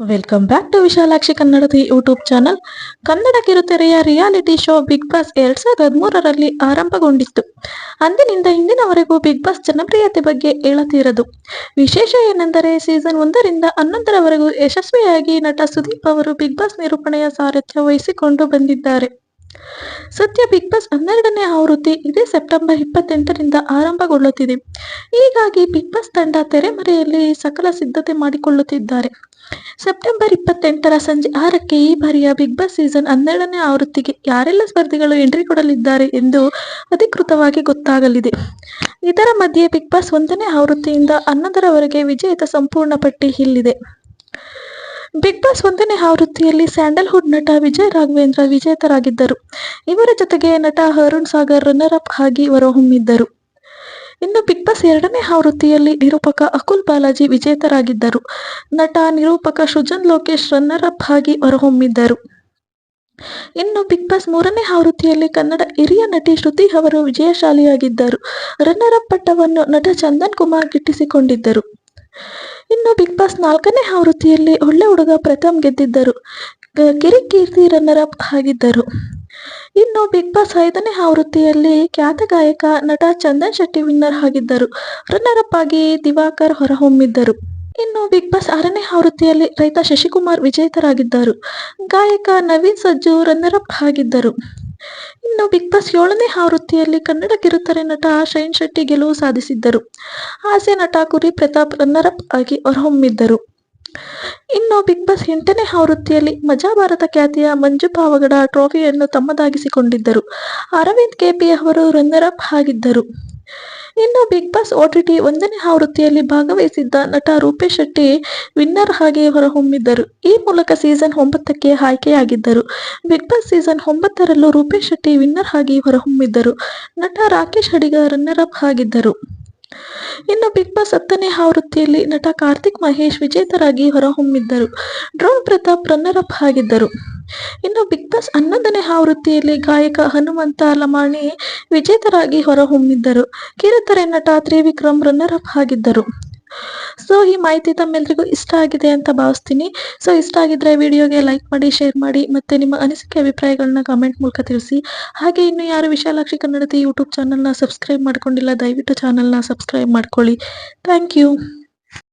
Welcome back to Vishalakshi ಕನ್ನಡದ YouTube channel Kannada ಕಿರುತೆರೆಯ reality show big boss ಎರಡ್ ಸಾವಿರದ ಹದಿಮೂರರಲ್ಲಿ ಆರಂಭಗೊಂಡಿತ್ತು. ಅಂದಿನಿಂದ ಇಂದಿನವರೆಗೂ ಬಿಗ್ ಬಾಸ್ ಜನಪ್ರಿಯತೆ ಬಗ್ಗೆ ಹೇಳತೀರದು. ವಿಶೇಷ ಏನೆಂದರೆ ಸೀಸನ್ ಒಂದರಿಂದ ಹನ್ನೊಂದರವರೆಗೂ ಯಶಸ್ವಿಯಾಗಿ ನಟ ಸುದೀಪ್ ಅವರು ಬಿಗ್ ಬಾಸ್ ನಿರೂಪಣೆಯ ಸಾರಥ್ಯ ವಹಿಸಿಕೊಂಡು ಬಂದಿದ್ದಾರೆ. ಸದ್ಯ ಬಿಗ್ ಬಾಸ್ ಹನ್ನೆರಡನೇ ಆವೃತ್ತಿ ಇದೇ ಸೆಪ್ಟೆಂಬರ್ ಇಪ್ಪತ್ತೆಂಟರಿಂದ ಆರಂಭಗೊಳ್ಳುತ್ತಿದೆ. ಹೀಗಾಗಿ ಬಿಗ್ ಬಾಸ್ ತಂಡ ತೆರೆಮರೆಯಲ್ಲಿ ಸಕಲ ಸಿದ್ಧತೆ ಮಾಡಿಕೊಳ್ಳುತ್ತಿದ್ದಾರೆ. ಸೆಪ್ಟೆಂಬರ್ ಇಪ್ಪತ್ತೆಂಟರ ಸಂಜೆ ಆರಕ್ಕೆ ಈ ಬಾರಿಯ ಬಿಗ್ ಬಾಸ್ ಸೀಸನ್ ಹನ್ನೆರಡನೇ ಆವೃತ್ತಿಗೆ ಯಾರೆಲ್ಲ ಸ್ಪರ್ಧಿಗಳು ಎಂಟ್ರಿ ಕೊಡಲಿದ್ದಾರೆ ಎಂದು ಅಧಿಕೃತವಾಗಿ ಗೊತ್ತಾಗಲಿದೆ. ಇದರ ಮಧ್ಯೆ ಬಿಗ್ ಬಾಸ್ ಒಂದನೇ ಆವೃತ್ತಿಯಿಂದ ಹನ್ನೊಂದರವರೆಗೆ ವಿಜೇತ ಸಂಪೂರ್ಣ ಪಟ್ಟಿ ಇಲ್ಲಿದೆ. ಬಿಗ್ ಬಾಸ್ ಒಂದನೇ ಆವೃತ್ತಿಯಲ್ಲಿ ಸ್ಯಾಂಡಲ್ವುಡ್ ನಟ ವಿಜಯ್ ರಾಘವೇಂದ್ರ ವಿಜೇತರಾಗಿದ್ದರು. ಇವರ ಜೊತೆಗೆ ನಟ ಅರುಣ್ ಸಾಗರ್ ರನ್ನರ್ ಅಪ್ ಆಗಿ ಹೊರಹೊಮ್ಮಿದ್ದರು. ಇನ್ನು ಬಿಗ್ ಬಾಸ್ ಎರಡನೇ ಆವೃತ್ತಿಯಲ್ಲಿ ನಿರೂಪಕ ಅಕುಲ್ ಬಾಲಾಜಿ ವಿಜೇತರಾಗಿದ್ದರು. ನಟ ನಿರೂಪಕ ಸುಜನ್ ಲೋಕೇಶ್ ರನ್ನರ್ ಅಪ್ ಆಗಿ ಹೊರಹೊಮ್ಮಿದ್ದರು. ಇನ್ನು ಬಿಗ್ ಬಾಸ್ ಮೂರನೇ ಆವೃತ್ತಿಯಲ್ಲಿ ಕನ್ನಡ ಹಿರಿಯ ನಟಿ ಶ್ರುತಿ ಅವರು ವಿಜಯಶಾಲಿಯಾಗಿದ್ದರು. ರನ್ನರ್ ಅಪ್ ಪಟ್ಟವನ್ನು ನಟ ಚಂದನ್ ಕುಮಾರ್ ಗಿಟ್ಟಿಸಿಕೊಂಡಿದ್ದರು. ಇನ್ನು ಬಿಗ್ ಬಾಸ್ ನಾಲ್ಕನೇ ಆವೃತ್ತಿಯಲ್ಲಿ ಒಳ್ಳೆ ಹುಡುಗ ಪ್ರಥಮ್ ಗೆದ್ದಿದ್ದರು. ಗ- ಕಿರಿಕೀರ್ತಿ ರನ್ನರ್ ಅಪ್ ಆಗಿದ್ದರು. ಇನ್ನು ಬಿಗ್ ಬಾಸ್ ಐದನೇ ಆವೃತ್ತಿಯಲ್ಲಿ ಖ್ಯಾತ ಗಾಯಕ ನಟ ಚಂದನ್ ಶೆಟ್ಟಿ ವಿನ್ನರ್ ಆಗಿದ್ದರು. ರನ್ನರ್ ಅಪ್ ಆಗಿ ದಿವಾಕರ್ ಹೊರಹೊಮ್ಮಿದ್ದರು. ಇನ್ನು ಬಿಗ್ ಬಾಸ್ ಆರನೇ ಆವೃತ್ತಿಯಲ್ಲಿ ರೈತ ಶಶಿಕುಮಾರ್ ವಿಜೇತರಾಗಿದ್ದರು. ಗಾಯಕ ನವೀನ್ ಸಜ್ಜು ರನ್ನರ್ ಅಪ್ ಆಗಿದ್ದರು. ಇನ್ನು ಬಿಗ್ ಬಾಸ್ ಏಳನೇ ಆವೃತ್ತಿಯಲ್ಲಿ ಕನ್ನಡ ಕಿರುತೆರೆ ನಟ ಶೈನ್ ಶೆಟ್ಟಿ ಗೆಲುವು ಸಾಧಿಸಿದ್ದರು. ಹಾಸ್ಯ ನಟ ಕುರಿ ಪ್ರತಾಪ್ ರನ್ನರ್ ಅಪ್ ಆಗಿ ಹೊರಹೊಮ್ಮಿದ್ದರು. ಇನ್ನು ಬಿಗ್ ಬಾಸ್ ಎಂಟನೇ ಆವೃತ್ತಿಯಲ್ಲಿ ಮಜಾ ಭಾರತ ಖ್ಯಾತಿಯ ಮಂಜು ಪಾವಗಡ ಟ್ರೋಫಿಯನ್ನು ತಮ್ಮದಾಗಿಸಿಕೊಂಡಿದ್ದರು. ಅರವಿಂದ್ ಕೆಪಿ ಅವರು ರನ್ನರ್ ಅಪ್ ಆಗಿದ್ದರು. ಇನ್ನು ಬಿಗ್ ಬಾಸ್ ಓಟಿಟಿ ಒಂದನೇ ಆವೃತ್ತಿಯಲ್ಲಿ ಭಾಗವಹಿಸಿದ್ದ ನಟ ರೂಪೇಶ್ ಶೆಟ್ಟಿ ವಿನ್ನರ್ ಹಾಗೆ ಹೊರಹೊಮ್ಮಿದ್ದರು. ಈ ಮೂಲಕ ಸೀಸನ್ ಒಂಬತ್ತಕ್ಕೆ ಆಯ್ಕೆಯಾಗಿದ್ದರು. ಬಿಗ್ ಬಾಸ್ ಸೀಸನ್ ಒಂಬತ್ತರಲ್ಲೂ ರೂಪೇಶ್ ಶೆಟ್ಟಿ ವಿನ್ನರ್ ಆಗಿ ಹೊರಹೊಮ್ಮಿದ್ದರು. ನಟ ರಾಕೇಶ್ ಅಡಿಗ ರನ್ನರ್ ಅಪ್ ಆಗಿದ್ದರು. ಇನ್ನು ಬಿಗ್ ಬಾಸ್ ಹತ್ತನೇ ಆವೃತ್ತಿಯಲ್ಲಿ ನಟ ಕಾರ್ತಿಕ್ ಮಹೇಶ್ ವಿಜೇತರಾಗಿ ಹೊರಹೊಮ್ಮಿದ್ದರು. ಡ್ರೋನ್ ಪ್ರತಾಪ್ ರನ್ನರ್ ಅಪ್ ಆಗಿದ್ದರು. ಇನ್ನು ಬಿಗ್ ಬಾಸ್ ಹನ್ನೊಂದನೇ ಆವೃತ್ತಿಯಲ್ಲಿ ಗಾಯಕ ಹನುಮಂತ ಲಮಾಣಿ ವಿಜೇತರಾಗಿ ಹೊರಹೊಮ್ಮಿದ್ದರು. ಕಿರುತೆರೆ ನಟ ತ್ರಿವಿಕ್ರಮ್ ರನ್ನರ್ ಅಪ್ ಆಗಿದ್ದರು. ಸೊ ಈ ಮಾಹಿತಿ ತಮ್ಮೆಲ್ಲರಿಗೂ ಇಷ್ಟ ಆಗಿದೆ ಅಂತ ಭಾವಿಸ್ತೀನಿ. ಸೊ ಇಷ್ಟ ಆಗಿದ್ರೆ ವಿಡಿಯೋಗೆ ಲೈಕ್ ಮಾಡಿ ಶೇರ್ ಮಾಡಿ, ಮತ್ತೆ ನಿಮ್ಮ ಅನಿಸಿಕೆ ಅಭಿಪ್ರಾಯಗಳನ್ನ ಕಾಮೆಂಟ್ ಮೂಲಕ ತಿಳಿಸಿ. ಹಾಗೆ ಇನ್ನು ಯಾರು ವಿಶಾಲಾಕ್ಷಿ ಕನ್ನಡದ ಯೂಟ್ಯೂಬ್ ಚಾನಲ್ನ ಸಬ್ಸ್ಕ್ರೈಬ್ ಮಾಡ್ಕೊಂಡಿಲ್ಲ, ದಯವಿಟ್ಟು ಚಾನಲ್ನ ಸಬ್ಸ್ಕ್ರೈಬ್ ಮಾಡ್ಕೊಳ್ಳಿ. Thank you